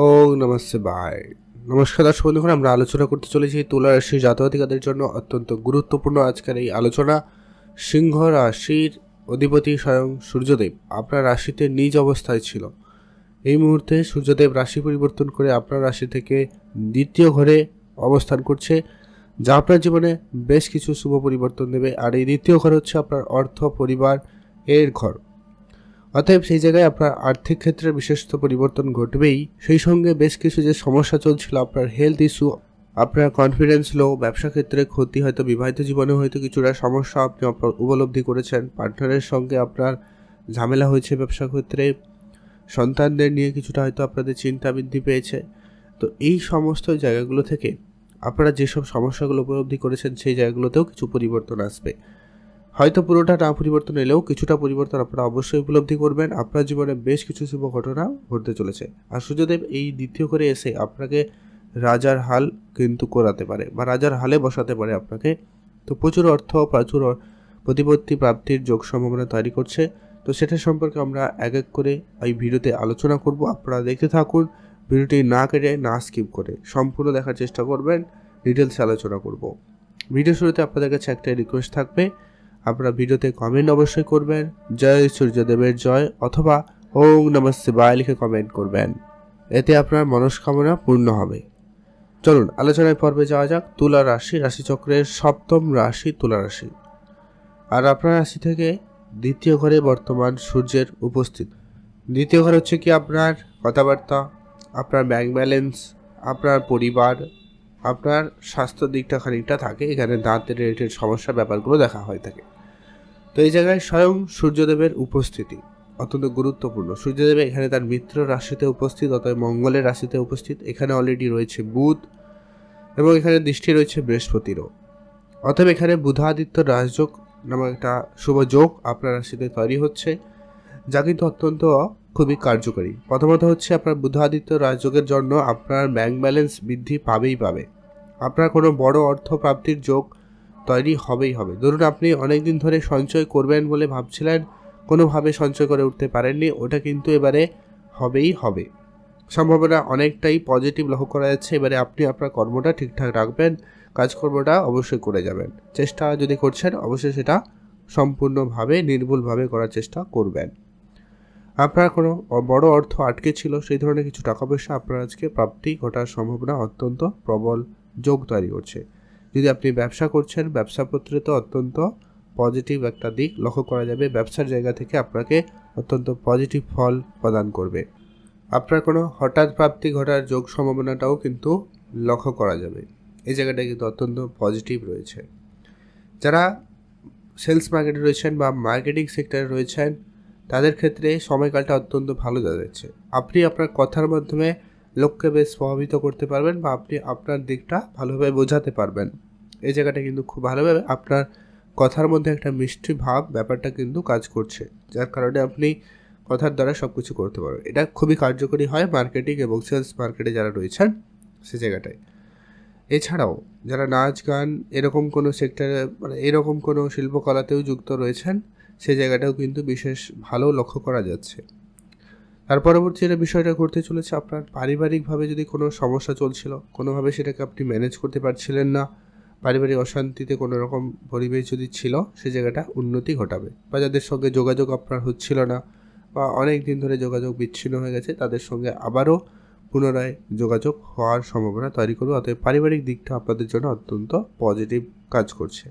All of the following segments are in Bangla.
ও নমস্তে বাই নমস্কার দর্শক বন্ধুগণ, আমরা আলোচনা করতে চলেছি তুলা রাশির জাতকাধিকাদের জন্য অত্যন্ত গুরুত্বপূর্ণ আজকের এই আলোচনা। সিংহ রাশির অধিপতি স্বয়ং সূর্যদেব আপনার রাশিতে নিজ অবস্থায় ছিল। এই মুহূর্তে সূর্যদেব রাশি পরিবর্তন করে আপনার রাশি থেকে দ্বিতীয় ঘরে অবস্থান করছে, যা আপনার জীবনে বেশ কিছু শুভ পরিবর্তন দেবে। আর এই দ্বিতীয় ঘর হচ্ছে আপনার অর্থ পরিবার এর ঘর। অতএব সেই জায়গায় আপনার আর্থিক ক্ষেত্রে বিশেষত পরিবর্তন ঘটবেই। সেই সঙ্গে বেশ কিছু যে সমস্যা চলছিল, আপনার হেলথ ইস্যু আপনার কনফিডেন্স লো ব্যবসা ক্ষেত্রে ক্ষতি, হয়তো বিবাহিত জীবনে হয়তো কিছুটা সমস্যা আপনি উপলব্ধি করেছেন। পার্টনারের সঙ্গে আপনার ঝামেলা হয়েছে ব্যবসা ক্ষেত্রে। সন্তানদের নিয়ে কিছুটা হয়তো আপনাদের চিন্তা বৃদ্ধি পেয়েছে। তো এই সমস্ত জায়গাগুলো থেকে আপনারা যেসব সমস্যাগুলো উপলব্ধি করেছেন, সেই জায়গাগুলোতেও কিছু পরিবর্তন আসবে। হয়তো পুরোটা না পরিবর্তন এলেও কিছুটা পরিবর্তন আপনারা অবশ্যই উপলব্ধি করবেন। আপনার জীবনে বেশ কিছু শুভ ঘটনা ঘটতে চলেছে। আর সূর্যদেব এই দ্বিতীয় করে এসে আপনাকে রাজার হাল কিন্তু করাতে পারে বা রাজার হালে বসাতে পারে আপনাকে। তো প্রচুর অর্থ, প্রচুর প্রতিপত্তি প্রাপ্তির যোগ সম্ভাবনা তৈরি করছে। তো সেটা সম্পর্কে আমরা এক এক করে এই ভিডিওতে আলোচনা করব। আপনারা দেখতে থাকুন। ভিডিওটি না কেটে, না স্কিপ করে সম্পূর্ণ দেখার চেষ্টা করবেন। ডিটেলসে আলোচনা করব। ভিডিও শুরুতে আপনাদের কাছে একটা রিকোয়েস্ট থাকবে আপনারা ভিডিওতে কমেন্ট অবশ্যই করবেন। জয় সূর্যদেবের জয় অথবা ওং নমস্তে বায় লিখে কমেন্ট করবেন। এতে আপনার মনস্কামনা পূর্ণ হবে। চলুন, আলোচনায় পর্বে যাওয়া যাক। তুলা রাশি, রাশিচক্রের সপ্তম রাশি তুলা রাশি। আর আপনার রাশি থেকে দ্বিতীয় ঘরে বর্তমান সূর্যের উপস্থিত। দ্বিতীয় ঘর হচ্ছে কি আপনার কথাবার্তা, আপনার ব্যাংক ব্যালেন্স আপনার পরিবার, আপনার স্বাস্থ্য দিকটা খানিকটা থাকে। এখানে দাঁতের রিলেটেড সমস্যা ব্যাপারগুলো দেখা হয়ে থাকে। তো এই জায়গায় স্বয়ং সূর্যদেবের উপস্থিতি অত্যন্ত গুরুত্বপূর্ণ। সূর্যদেব এখানে তার মিত্র রাশিতে উপস্থিত, অতএব মঙ্গলের রাশিতে উপস্থিত। এখানে অলরেডি রয়েছে বুধ এবং এখানে দৃষ্টি রয়েছে বৃহস্পতিরও। অতএব এখানে বুধাদিত্য রাজযোগ নামক একটা শুভ যোগ আপনার রাশিতে তৈরি হচ্ছে, যা কিন্তু অত্যন্ত খুবই কার্যকরী। প্রথমত হচ্ছে আপনার বুধাদিত্য রাজযোগের জন্য আপনার ব্যাংক ব্যালেন্স বৃদ্ধি পাবেই পাবে। আপনার কোনো বড় অর্থ প্রাপ্তির যোগ তৈরি হবেই হবে। ধরুন আপনি অনেক দিন ধরে সঞ্চয় করবেন বলে ভাবছিলেন, কোনোভাবে সঞ্চয় করে উঠতে পারেননি, ওটা কিন্তু এবারে হবেই হবে। সম্ভাবনা অনেকটাই পজিটিভ লক্ষ্য করা যাচ্ছে, এবারে আপনি আপনার কর্মটা ঠিকঠাক রাখবেন, কাজকর্মটা অবশ্যই করে যাবেন। চেষ্টা যদি করছেন, অবশ্যই সেটা সম্পূর্ণভাবে, নির্ভুলভাবে করার চেষ্টা করবেন। আপনার কোনো বড় অর্থ আটকে ছিল, সেই ধরনের কিছু টাকা পয়সা আপনার আজকে প্রাপ্তি ঘটার সম্ভাবনা অত্যন্ত প্রবল যোগ তৈরি করছে। যদি আপনি ব্যবসা করছেন, ব্যবসাপত্রে তো অত্যন্ত পজিটিভ একটা দিক। লক্ষ্য করা যাবে, ব্যবসার জায়গা থেকে আপনাকে অত্যন্ত পজিটিভ ফল প্রদান করবে। আপনার কোনো হঠাৎ প্রাপ্তি ঘটার যোগ সম্ভাবনাটাও কিন্তু লক্ষ্য করা যাবে। এই জায়গাটা কিন্তু অত্যন্ত পজিটিভ রয়েছে। যারা সেলস মার্কেটে রয়েছেন বা মার্কেটিং সেক্টরে রয়েছেন, তাদের ক্ষেত্রে সময়কালটা অত্যন্ত ভালো যাচ্ছে। আপনি আপনার কথার মাধ্যমে লোককে বেশ প্রভাবিত করতে পারবেন বা আপনি আপনার দিকটা ভালোভাবে বোঝাতে পারবেন। এই জায়গাটা কিন্তু খুব ভালোভাবে আপনার কথার মধ্যে একটা মিষ্টি ভাব ব্যাপারটা কিন্তু কাজ করছে, যার কারণে আপনি কথার দ্বারা সব কিছু করতে পারবেন। এটা খুবই কার্যকরী হয় মার্কেটিং এবং সেলস মার্কেটে যারা রয়েছেন সে জায়গাটায়। এছাড়াও যারা নাচ, গান এরকম কোনো সেক্টরে মানে এরকম কোনো শিল্পকলাতেও যুক্ত রয়েছেন, সে জায়গাটাও কিন্তু বিশেষ ভালো লক্ষ্য করা যাচ্ছে। তার পরবর্তী যেটা বিষয়টা ঘটতে চলেছে, আপনার পারিবারিকভাবে যদি কোনো সমস্যা চলছিল, কোনোভাবে সেটাকে আপনি ম্যানেজ করতে পারছিলেন না, পারিবারিক অশান্তিতে কোনো রকম পরিবেশ যদি ছিল, সে জায়গাটা উন্নতি ঘটাবে বা যাদের সঙ্গে যোগাযোগ আপনার হচ্ছিল না বা অনেক দিন ধরে যোগাযোগ বিচ্ছিন্ন হয়ে গেছে, তাদের সঙ্গে আবারও পুনরায় যোগাযোগ হওয়ার সম্ভাবনা তৈরি করবে। অতএব পারিবারিক দিকটা আপনাদের জন্য অত্যন্ত পজিটিভ কাজ করছে।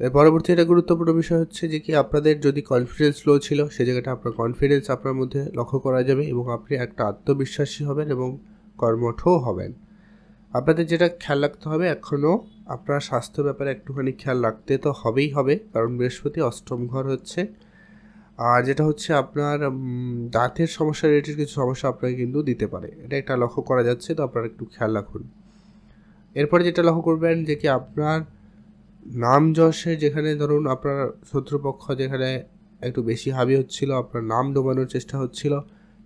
পরবর্তী একটা গুরুত্বপূর্ণ বিষয় হচ্ছে যে কি আপনাদের যদি কনফিডেন্স লো ছিল, সে জায়গাটা আপনার কনফিডেন্স আপনার মধ্যে লক্ষ্য করা যাবে এবং আপনি একটা আত্মবিশ্বাসী হবেন এবং কর্মঠও হবেন। আপনাদের যেটা খেয়াল রাখতে হবে এখনও আপনার স্বাস্থ্য ব্যাপারে একটুখানি খেয়াল রাখতে তো হবেই হবে, কারণ বৃহস্পতি অষ্টম ঘর হচ্ছে। আর যেটা হচ্ছে আপনার দাঁতের সমস্যা রিলেটেড কিছু সমস্যা আপনাকে কিন্তু দিতে পারে। এটা একটা লক্ষ্য করা যাচ্ছে, তো আপনারা একটু খেয়াল রাখুন। এরপরে যেটা লক্ষ্য করবেন যে কি আপনার নাম যশে যেখানে ধরুন আপনার শত্রুপক্ষ যেখানে একটু বেশি হাবি হচ্ছিল, আপনার নাম ডোবানোর চেষ্টা হচ্ছিল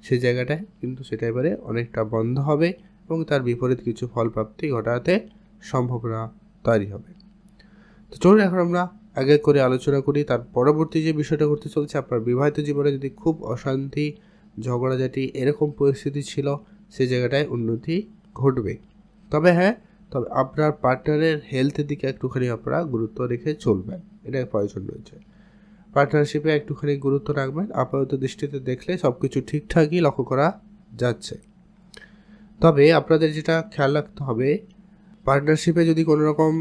সেই জায়গাটায় কিন্তু সেটা এবারে অনেকটা বন্ধ হবে এবং তার বিপরীত কিছু ফল প্রাপ্তি ঘটাতে সম্ভাবনা তৈরি হবে। তো চলুন এখন আমরা আগে করে আলোচনা করি, তার পরবর্তী যে বিষয়টা করতে চলছে, আপনার বিবাহিত জীবনে যদি খুব অশান্তি, ঝগড়াঝাটি এরকম পরিস্থিতি ছিল সেই জায়গাটায় উন্নতি ঘটবে। তবে হ্যাঁ তবে আপনার পার্টনারের হেলথের দিকে একটুখানি আপনারা গুরুত্ব রেখে চলবেন। এটা প্রয়োজন রয়েছে। পার্টনারশিপে একটুখানি গুরুত্ব রাখবেন। আপাতত দৃষ্টিতে দেখলে সব কিছু ঠিকঠাকই লক্ষ্য করা যাচ্ছে। তবে আপনাদের যেটা খেয়াল রাখতে হবে পার্টনারশিপে যদি কোনো রকম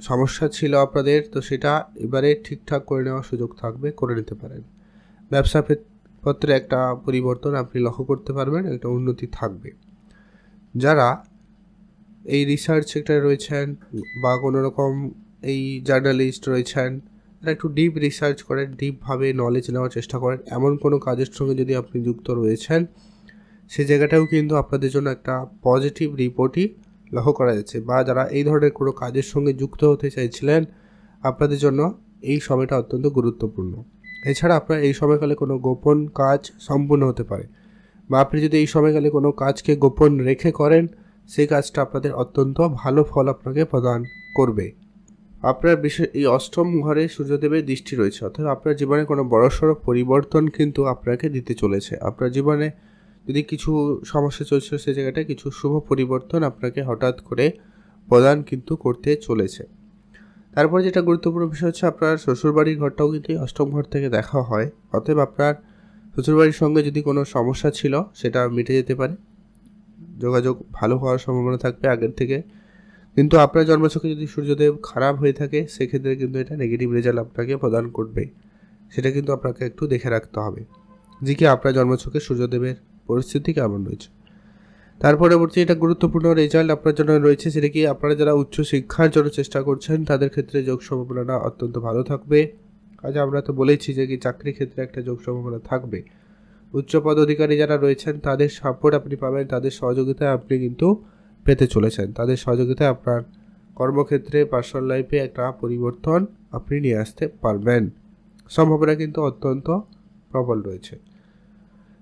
সমস্যা ছিল আপনাদের, তো সেটা এবারে ঠিকঠাক করে নেওয়ার সুযোগ থাকবে, করে নিতে পারেন। ব্যবসা পত্রে একটা পরিবর্তন আপনি লক্ষ্য করতে পারবেন, একটা উন্নতি থাকবে। যারা এই রিসার্চ সেক্টরে রয়েছেন বা কোনো রকম এই জার্নালিস্ট রয়েছেন, তারা একটু ডিপ রিসার্চ করেন ডিপভাবে নলেজ নেওয়ার চেষ্টা করেন। এমন কোনো কাজের সঙ্গে যদি আপনি যুক্ত রয়েছেন, সে জায়গাটাও কিন্তু আপনাদের জন্য একটা পজিটিভ রিপোর্টই লক্ষ্য করা যাচ্ছে। বা যারা এই ধরনের কোনো কাজের সঙ্গে যুক্ত হতে চাইছিলেন, আপনাদের জন্য এই সময়টা অত্যন্ত গুরুত্বপূর্ণ। এছাড়া আপনার এই সময়কালে কোনো গোপন কাজ সম্পূর্ণ হতে পারে। বা আপনি যদি এই সময়কালে কোনো কাজকে গোপন রেখে করেন সেই কাজটা আপনাদের অত্যন্ত ভালো ফল আপনাকে প্রদান করবে। আপনার বিশেষ, এই অষ্টম ঘরে সূর্যদেবের দৃষ্টি রয়েছে, অর্থাৎ আপনার জীবনে কোনো বড়সড় পরিবর্তন কিন্তু আপনাকে দিতে চলেছে। আপনার জীবনে যদি কিছু সমস্যা চলছিল সেই জায়গাটায় কিছু শুভ পরিবর্তন আপনাকে হঠাৎ করে প্রদান কিন্তু করতে চলেছে। তারপর যেটা গুরুত্বপূর্ণ বিষয় হচ্ছে, আপনার শ্বশুরবাড়ির ঘরটাও কিন্তু এই অষ্টম ঘর থেকে দেখা হয়। অতএব আপনার শ্বশুরবাড়ির সঙ্গে যদি কোনো সমস্যা ছিল, সেটা মিটে যেতে পারে। যোগাযোগ ভালো হওয়ার সম্ভাবনা থাকবে আগের থেকে। কিন্তু আপনার জন্মছকে যদি সূর্যদেব খারাপ হয়ে থাকে, সেক্ষেত্রে কিন্তু এটা নেগেটিভ রেজাল্ট আপনাকে প্রদান করবে। সেটা কিন্তু আপনাকে একটু দেখে রাখতে হবে। যে কি, আপনার জন্মছকে সূর্যদেবের পরিস্থিতি কেমন রয়েছে? তার পরবর্তী এটা গুরুত্বপূর্ণ রেজাল্ট আপনার জন্য রয়েছে, সেটা কি আপনারা যারা উচ্চ শিক্ষার জন্য চেষ্টা করছেন, তাদের ক্ষেত্রে যোগ সম্ভাবনা অত্যন্ত ভালো থাকবে। আজ আমরা তো বলেছি যে কি চাকরির ক্ষেত্রে একটা যোগ সম্ভাবনা থাকবে। উচ্চ পদ অধিকারী যারা রয়েছেন, তাদের সাপোর্ট আপনি পাবেন, তাদের সহযোগিতায় আপনি কিন্তু পেতে চলেছেন। তাদের সহযোগিতায় আপনার কর্মক্ষেত্রে পার্সোনাল লাইফে একটা পরিবর্তন আপনি নিয়ে আসতে পারবেন। সম্ভাবনা কিন্তু অত্যন্ত প্রবল রয়েছে।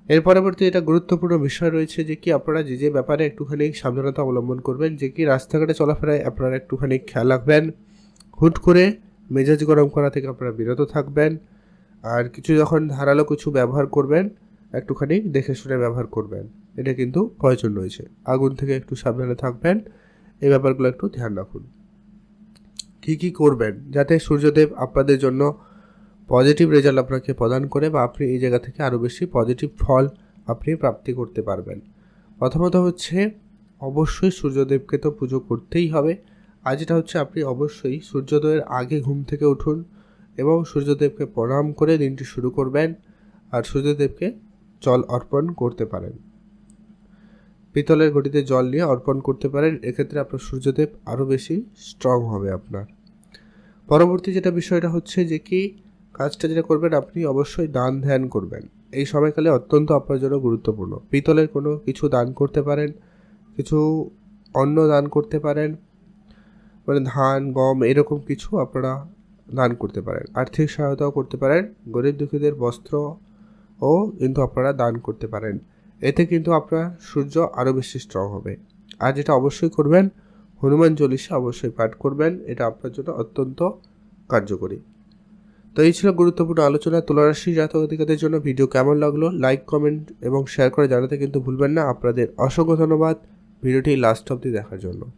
এর পরবর্তী এটা গুরুত্বপূর্ণ বিষয় রয়েছে যে কি আপনারা যে যে ব্যাপারে একটুখানি সাবধানতা অবলম্বন করবেন, যে কি রাস্তাঘাটে চলাফেরায় আপনারা একটুখানি খেয়াল রাখবেন। হুট করে মেজাজ গরম করা থেকে আপনারা বিরত থাকবেন। আর কিছু যখন ধারালো কিছু ব্যবহার করবেন একটুখানি দেখে শুনে ব্যবহার করবেন। এটা কিন্তু প্রয়োজন রয়েছে। আগুন থেকে একটু সাবধানে থাকবেন। এই ব্যাপারগুলো একটু ধ্যান রাখুন। কী কী করবেন যাতে সূর্যদেব আপনাদের জন্য পজিটিভ রেজাল্ট আপনাকে প্রদান করে বা আপনি এই জায়গা থেকে আরও বেশি পজিটিভ ফল আপনি প্রাপ্তি করতে পারবেন। প্রথমত হচ্ছে, অবশ্যই সূর্যদেবকে তো পুজো করতেই হবে। আর যেটা হচ্ছে, আপনি অবশ্যই সূর্যোদয়ের আগে ঘুম থেকে উঠুন এবং সূর্যদেবকে প্রণাম করে দিনটি শুরু করবেন। আর সূর্যদেবকে জল অর্পণ করতে পারেন। পিতলের ঘটিতে জল নিয়ে অর্পণ করতে পারেন, এক্ষেত্রে আপনার সূর্যদেব আরও বেশি স্ট্রং হবে আপনার। পরবর্তী যেটা বিষয়টা হচ্ছে যে কি, কাজটা যেটা করবেন, আপনি অবশ্যই দান ধ্যান করবেন। এই সময়কালে অত্যন্ত আপনার জন্য গুরুত্বপূর্ণ। পিতলের কোনো কিছু দান করতে পারেন, কিছু অন্ন দান করতে পারেন মানে ধান, গম, এরকম কিছু আপনারা দান করতে পারেন। আর্থিক সহায়তাও করতে পারেন, গরিব দুঃখীদের বস্ত্র ও কিন্তু আপনারা দান করতে পারেন। এতে কিন্তু আপনার সূর্য আরও বেশি স্ট্রং হবে। আর যেটা অবশ্যই করবেন, হনুমান চল্লিশা অবশ্যই পাঠ করবেন। এটা আপনার জন্য অত্যন্ত কার্যকরী। তো এই ছিল গুরুত্বপূর্ণ আলোচনা। তুলারাশি জাতক অধিকারদের জন্য ভিডিও কেমন লাগল? লাইক কমেন্ট এবং শেয়ার করে জানাতে কিন্তু ভুলবেন না। আপনাদের অসংখ্য ধন্যবাদ। ভিডিওটি লাস্ট অবধি দেখার জন্য।